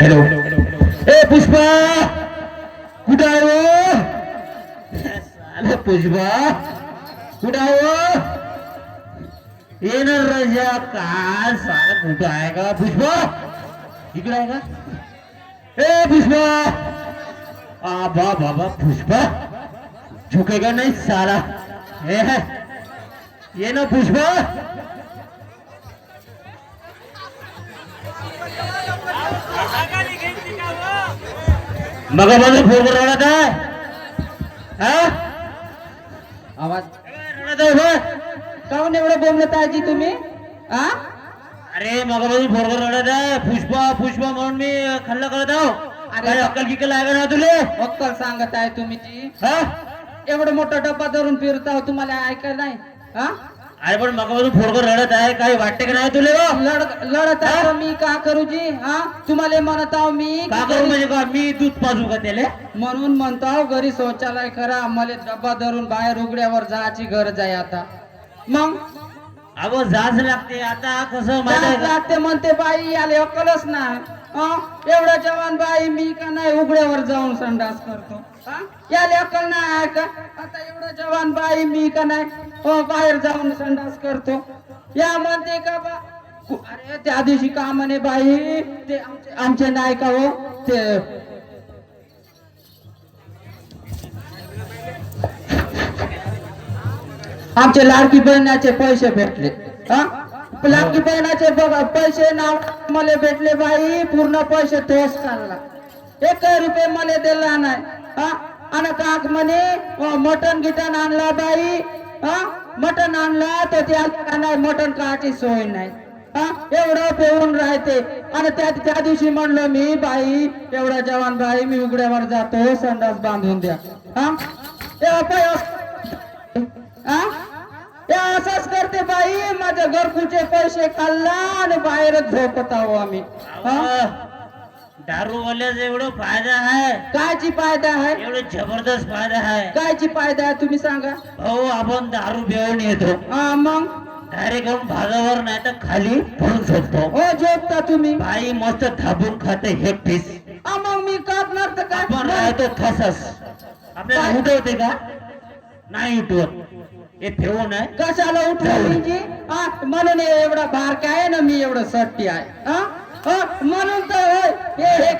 Hello ए पुष्पा कुठं आहे? साला पुष्पा कुठं आहे? येणार राजा काय साला कुठं आहे का पुष्पा इकडे आहे का ए पुष्पा आबा बाबा पुष्पा झुकेगा नहीं साला ए ये ना पुष्पा मग माझं फोन रडत आहे? हा? आवाज. रडत आहे? काऊन एवढं बोलत आजी तुम्ही? आ अरे मग माझं फोन रडत आहे. पुष्पा पुष्पा म्हणून मी खल्ला करत आहो. अरे. अक्कल किकल आहे ना तुले? अक्कल सांगत आहे तुम्ही ती हा? एवढं मोठा डब्बा धरून फिरता तुम्हाला ऐकाय नाही. हा? अरे पण मग माझं फोन रडत आहे काही वाटते का नाही तुले? लढ लढत आहे मी का करू जी? हा? तुम्हाला म्हणत आहो मी का करू म्हणजे का? मी दूध पाजू का त्याले? म्हणून म्हणतो घरी शौचालय करा मला डब्बा धरून बाहेर उघड्यावर जायची गरज आहे आता. मग? अगो जाच लागते. आता कसं? लागते म्हणते बाई याले अक्कलच नाही. हं? एवढा जवान बाई मी का नाही उघड्यावर जाऊन संडास करतो? हं? याले अक्कल नाही आहे का आता एवढा जवान बाई मी का नाही हो बाहेर जाऊन संडास करतो. या म्हणते का बा? अरे त्या दिवशी का म्हणे बाई? ते आमचे आमचे हो ते आमचे लाडकी बहिणाचे पैसे भेटले. हा? लाडकी बहिणाचे बघा पैसे नाव मला भेटले बाई पूर्ण पैसे तोच काढला एक रुपये मला दिला नाही. हा? आणि काक म्हणे मटन गिटन आणला बाई हा? मटण आणला तर त्या नाही मटण खायची सोय नाही. हा? एवढं पेऊन राहते. आणि त्या त्या दिवशी म्हणलं मी बाई एवढा जवान बाई मी उघड्यावर जातो संडास बांधून द्या. हा? असंच करते बाई माझ्या घरकुचे पैसे खाल्ला आणि बाहेर झोपत आहो आम्ही. हा? अहो, दारू वाल्याचा एवढं फायदा आहे? कायची फायदा आहे? एवढं जबरदस्त फायदा आहे. कायची फायदा आहे तुम्ही सांगा. भाऊ आपण दारू पिऊन येतो. हा मग? डायरेक्ट येऊन भागावर नाही तर खाली पडून झोपतो. हो झोपता तुम्ही. बाई मस्त थापून खाते हे पीस. हा मग मी करणार तर आपण काय राहतो थसस आपल्याला काय? उठवते का? नाही उठवत. हे ठेवून आहे. कशाला उठवली हा म्हणून हे एवढा बारका आहे ना मी एवढं सट्टी आहे. हा? हा, म्हणून तर होय. हे हे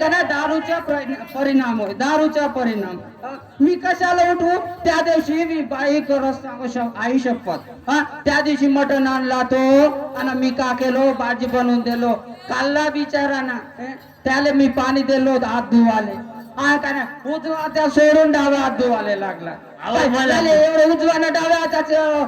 ना दारूचा परिणा- परिणाम होय दारूचा परिणाम. मी कशाला उठू? त्या दिवशी मी बाई करत सांगू शक आई शपथ. हा त्या दिवशी मटण आणला तो आणि मी का केलो? भाजी बनवून दिलो. कालला बिचारा ना त्याला मी पाणी दिलो हात धुवाले. हा का ना उजवा त्या सोडून डावा हात धुवाले लागला. एवढं उजवा ना डाव्या